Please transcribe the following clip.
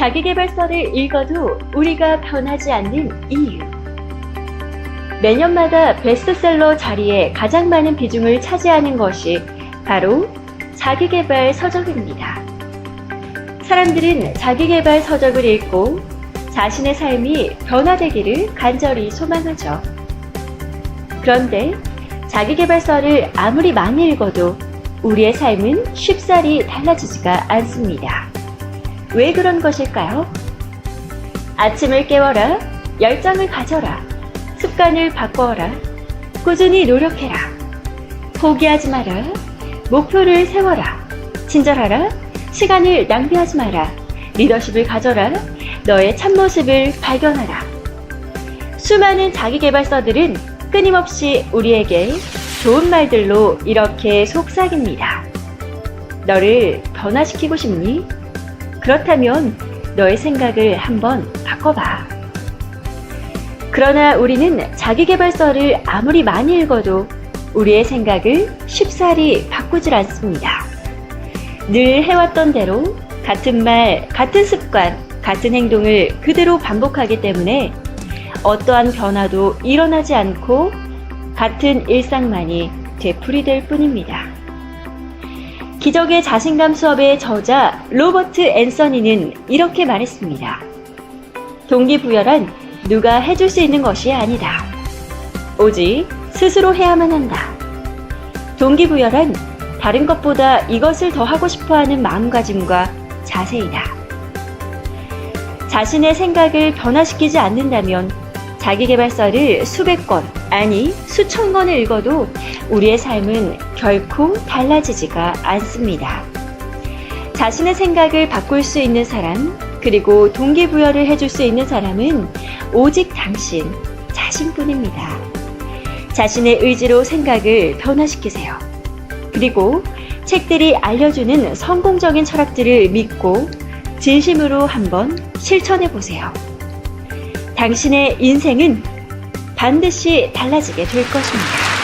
자기계발서를 읽어도 우리가 변하지 않는 이유. 매년마다 베스트셀러 자리에 가장 많은 비중을 차지하는 것이 바로 자기계발 서적입니다. 사람들은 자기계발 서적을 읽고 자신의 삶이 변화되기를 간절히 소망하죠. 그런데 자기계발서를 아무리 많이 읽어도 우리의 삶은 쉽사리 달라지지가 않습니다. 왜 그런 것일까요? 아침을 깨워라, 열정을 가져라, 습관을 바꿔라, 꾸준히 노력해라, 포기하지 마라, 목표를 세워라, 친절하라, 시간을 낭비하지 마라, 리더십을 가져라, 너의 참모습을 발견하라. 수많은 자기계발서들은 끊임없이 우리에게 좋은 말들로 이렇게 속삭입니다. 너를 변화시키고 싶니? 그렇다면 너의 생각을 한번 바꿔봐. 그러나 우리는 자기계발서를 아무리 많이 읽어도 우리의 생각을 쉽사리 바꾸질 않습니다. 늘 해왔던 대로 같은 말, 같은 습관, 같은 행동을 그대로 반복하기 때문에 어떠한 변화도 일어나지 않고 같은 일상만이 되풀이될 뿐입니다. 기적의 자신감 수업의 저자 로버트 앤서니는 이렇게 말했습니다. 동기부여란 누가 해줄 수 있는 것이 아니다. 오직 스스로 해야만 한다. 동기부여란 다른 것보다 이것을 더 하고 싶어 하는 마음가짐과 자세이다. 자신의 생각을 변화시키지 않는다면 자기계발서를 수백 권, 아니 수천 권을 읽어도 우리의 삶은 결코 달라지지가 않습니다. 자신의 생각을 바꿀 수 있는 사람, 그리고 동기부여를 해줄 수 있는 사람은 오직 당신, 자신뿐입니다. 자신의 의지로 생각을 변화시키세요. 그리고 책들이 알려주는 성공적인 철학들을 믿고 진심으로 한번 실천해 보세요. 당신의 인생은 반드시 달라지게 될 것입니다.